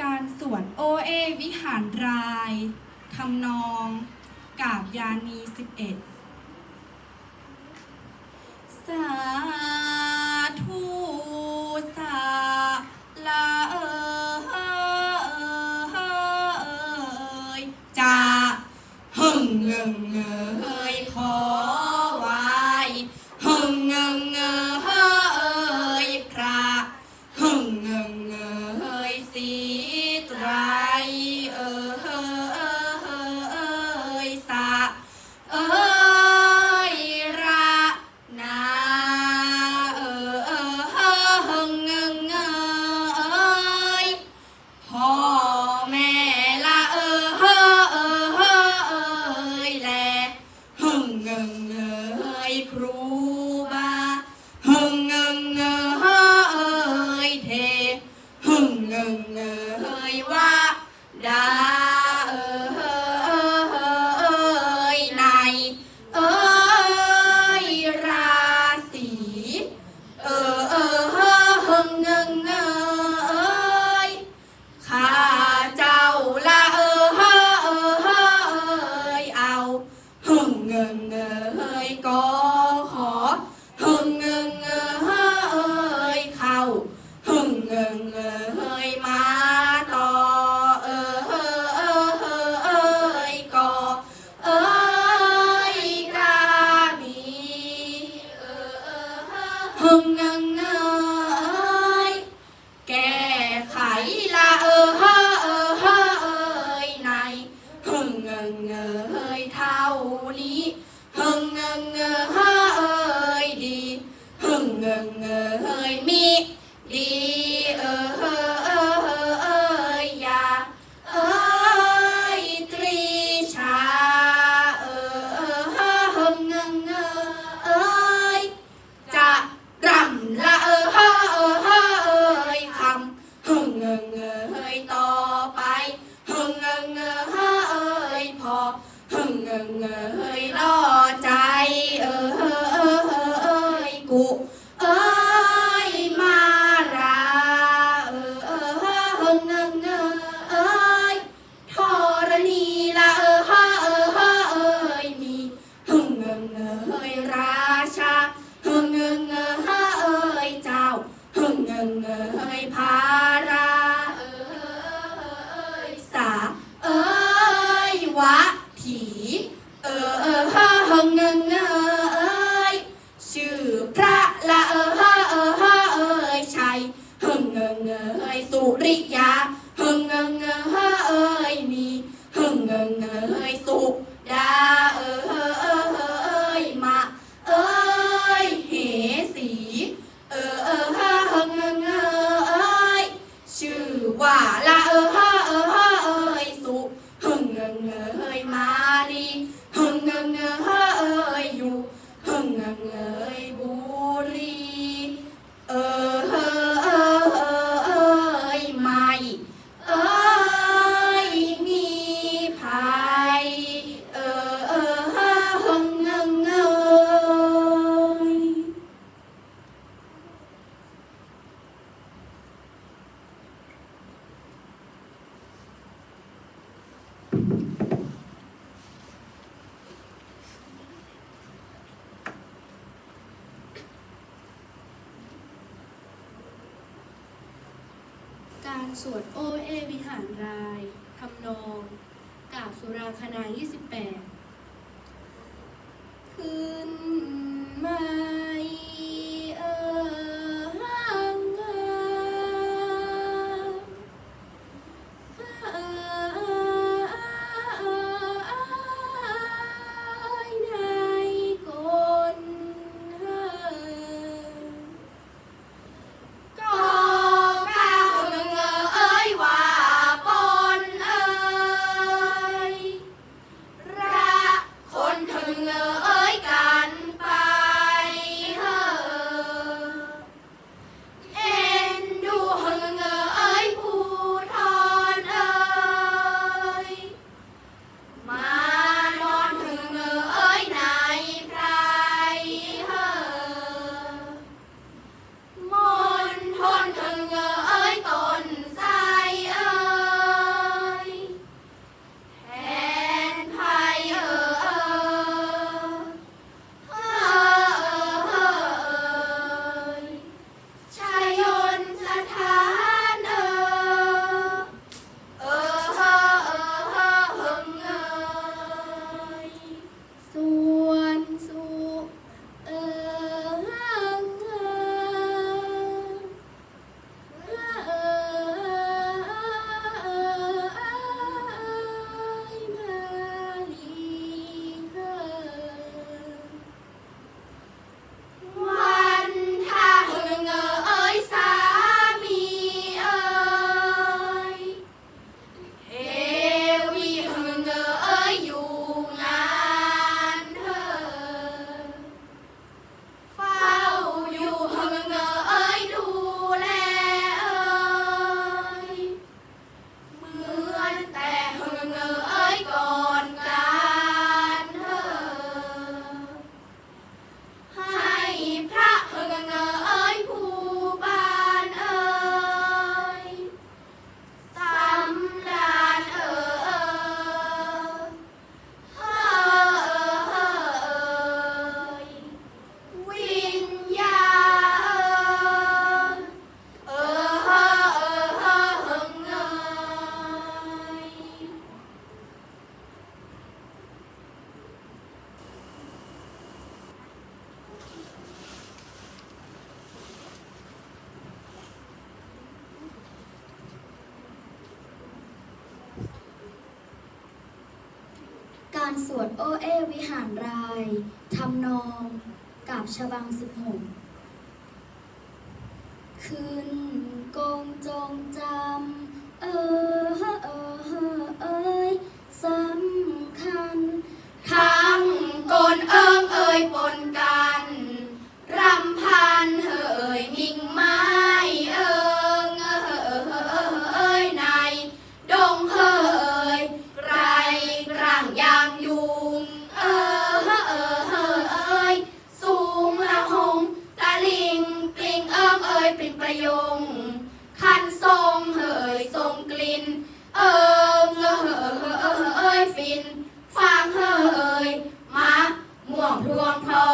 การสวนโอเอวิหารรายทำนองกาบยานีสิบเอ็ดสาธุสาลาเออจะหึงเงงเง มาต่อเออเออเออเออเอยก่อเอยกามีเออเออเออหึงหงเอยแก้ไขละเออเออเออเออในหึงหเงเอ ยสุริยา สวดโอเอวิหารรายทำนองกาบสุราคณา28 การสวดโอเอวิหารราย ทำนองกับฉบังสิบหกคืนกงจงจำเออ ดวงทอง